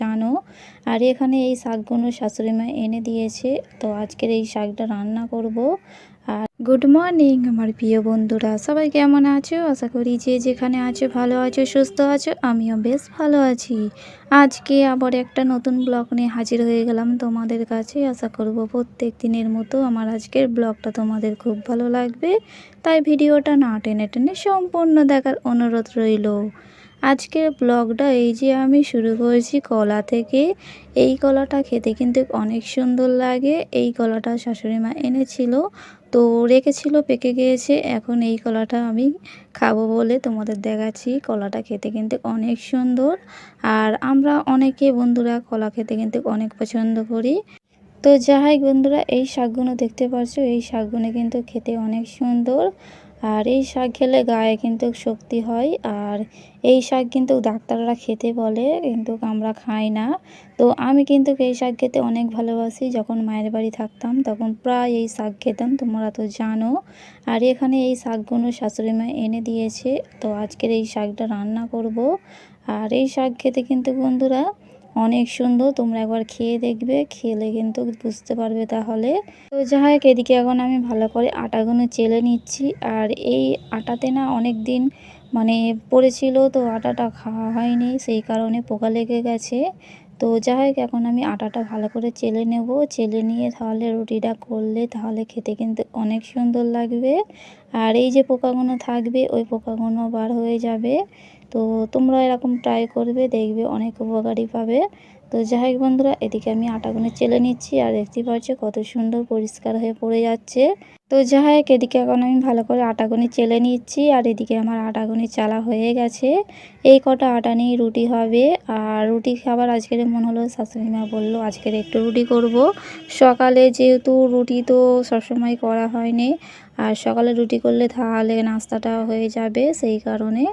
জানো? আর এখানে এই শাকগুলো শাশুড়ি মা এনে দিয়েছে। তো আজকের এই শাকটা রান্না করব। আর গুড মর্নিং, আমার প্রিয় বন্ধুরা। সবাই কেমন আছো? আশা করি যে যেখানে আছো ভালো আছো, সুস্থ আছো, আমিও বেশ ভালো আছি। আজকে আবার একটা নতুন ব্লগ নিয়ে হাজির হয়ে গেলাম তোমাদের কাছে। আশা করব প্রত্যেক দিনের মতো আমার আজকের ব্লগটা তোমাদের খুব ভালো লাগবে। তাই ভিডিওটা না টেনে টেনে সম্পূর্ণ দেখার অনুরোধ রইল। আজকের ব্লগটা এই যে আমি শুরু করেছি কলা থেকে। এই কলাটা খেতে কিন্তু অনেক সুন্দর লাগে। এই কলাটা শাশুড়ি মা এনেছিল, তো রেখেছিল, পেকে গিয়েছে। এখন এই কলাটা আমি খাব বলে তোমাদের দেখাচ্ছি। কলাটা খেতে কিন্তু অনেক সুন্দর। আর আমরা অনেকে বন্ধুরা কলা খেতে কিন্তু অনেক পছন্দ করি। তো যাই বন্ধুরা, এই শাকগুলো দেখতে পাচ্ছ, এই শাকগুলো কিন্তু খেতে অনেক সুন্দর। আর এই শাক খেলে গায়ে কিন্তু শক্তি হয়, আর এই শাক কিন্তু ডাক্তাররা খেতে বলে, কিন্তু আমরা খাই না। তো আমি কিন্তু এই শাক খেতে অনেক ভালোবাসি। যখন মায়ের বাড়ি থাকতাম, তখন প্রায় এই শাক খেতাম, তোমরা তো জানো। আর এখানে এই শাকগুলো শাশুড়ি মা এনে দিয়েছে। তো আজকের এই শাকটা রান্না করব। আর এই শাক খেতে কিন্তু বন্ধুরা অনেক সুন্দর, তোমরা একবার খেয়ে দেখবে, খেলে কিন্তু বুঝতে পারবে তাহলে। তো যাই হোক, এদিকে এখন আমি ভালো করে আটাগুলো চেলে নিচ্ছি, আর এই আটাতে না অনেক দিন মানে পড়েছিল তো আটাটা খাওয়া হয়নি, সেই কারণে পোকা লেগে গেছে। তো যাই হোক, এখন আমি আটাটা ভালো করে চেলে নেব। চেলে নিয়ে তাহলে রুটিটা করলে তাহলে খেতে কিন্তু অনেক সুন্দর লাগবে। আর এই যে পোকাগুলো থাকবে, ওই পোকাগুলো বার হয়ে যাবে। তো তোমরা এরকম ট্রাই করবে, দেখবে অনেক উপকারী পাবে। তো যাই হোক বন্ধুরা, এদিকে আমি আটাগুলো চেলে নিচ্ছি আর দেখতে পাচ্ছ কত সুন্দর পরিষ্কার হয়ে পড়ে যাচ্ছে। তো যাই হোক, এদিকে এখন আমি ভালো করে আটাগুনি চেলে নিচ্ছি আর এদিকে আমার আটাগুনি চালা হয়ে গেছে। এই কটা আটা নিয়ে রুটি হবে আর রুটি খাবার আজকের মনে হলো শাশুড়ি মা বলল, আজকের একটু রুটি করব। সকালে যেহেতু রুটি তো সবসময় করা হয়নি, আর সকালে রুটি করলে তাহলে নাস্তাটা হয়ে যাবে সেই কারণে।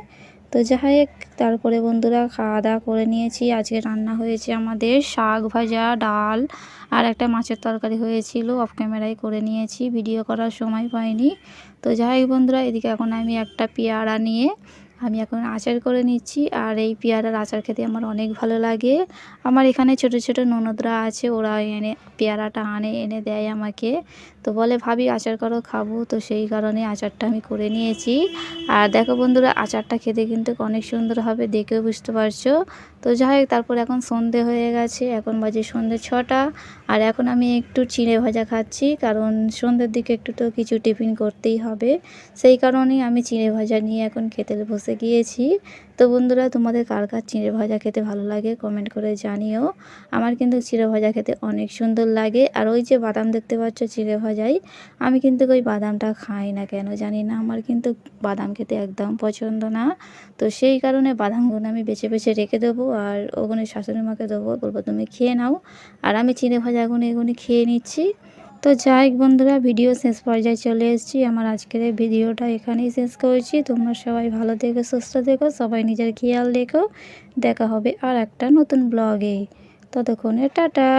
তো যাই হোক তারপরে বন্ধুরা খাওয়া দাওয়া করে নিয়েছি। আজকে রান্না হয়েছে আমাদের শাক ভাজা, ডাল আর একটা মাছের তরকারি হয়েছিল। অফ ক্যামেরায় করে নিয়েছি ভিডিও করার সময় পাইনি। তো যাই হোক বন্ধুরা, এদিকে এখন আমি একটা পেয়ারা নিয়ে আমি এখন আচার করে নিচ্ছি আর এই পেয়ারার আচার খেতে আমার অনেক ভালো লাগে। আমার এখানে ছোট ছোট ননদরা আছে, ওরা এনে পেয়ারাটা আনে, এনে দেয় আমাকে। তো বলে, ভাবি, আচার করো, খাব। তো সেই কারণে আচারটা আমি করে নিয়েছি। আর দেখো বন্ধুরা, আচারটা খেতে কিন্তু অনেক সুন্দর হবে, দেখেও বুঝতে পারছ। তো যাই হোক, তারপর এখন সন্ধে হয়ে গেছে, এখন বাজে সন্ধে ছটা। আর এখন আমি একটু চিড়ে ভাজা খাচ্ছি, কারণ সন্ধ্যের দিকে একটু তো কিছু টিফিন করতেই হবে। সেই কারণেই আমি চিড়ে ভাজা নিয়ে এখন খেতে বসে গিয়েছি। তো বন্ধুরা, তোমাদের কার কার চিঁড়ে ভাজা খেতে ভালো লাগে কমেন্ট করে জানিও। আমার কিন্তু চিঁড়ে ভাজা খেতে অনেক সুন্দর লাগে। আর ওই যে বাদাম দেখতে পাচ্ছ চিঁড়ে ভাজাই, আমি কিন্তু ওই বাদামটা খাই না কেন জানি না, আমার কিন্তু বাদাম খেতে একদম পছন্দ না। তো সেই কারণে বাদামগুলো আমি বেছে বেছে রেখে দেবো আর ওগুলো শাশুড়ি মাকে দেবো, বলব তুমি খেয়ে নাও। আর আমি চিঁড়ে ভাজাগুলো এগুলো খেয়ে নিচ্ছি। তো যাই বন্ধুরা, ভিডিও শেষ পর্যায়ে চলে এসেছি। আমার আজকের এই ভিডিওটা এখানেই শেষ করেছি। তোমরা সবাই ভালো থেকো, সুস্থ থেকো, সবাই নিজের খেয়াল দেখো দেখা হবে আর একটা নতুন ব্লগে ততক্ষণে টাটা!